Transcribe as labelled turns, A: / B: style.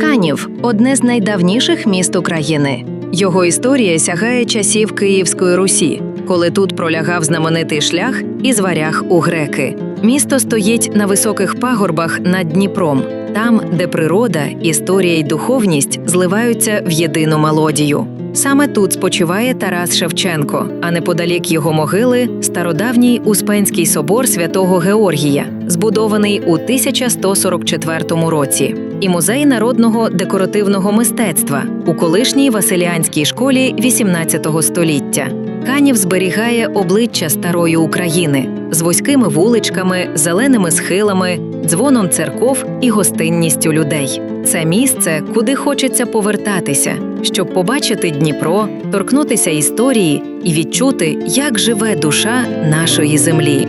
A: Канів одне з найдавніших міст України. Його історія сягає часів Київської Русі, коли тут пролягав знаменитий шлях із варяг у греки. Місто стоїть на високих пагорбах над Дніпром, там, де природа, історія й духовність зливаються в єдину мелодію. Саме тут спочиває Тарас Шевченко, а неподалік його могили стародавній Успенський собор святого Георгія, збудований у 1144 році, і музей народного декоративного мистецтва у колишній Василіанській школі XVIII століття. Канів зберігає обличчя старої України з вузькими вуличками, зеленими схилами, дзвоном церков і гостинністю людей. Це місце, куди хочеться повертатися, щоб побачити Дніпро, торкнутися історії і відчути, як живе душа нашої землі.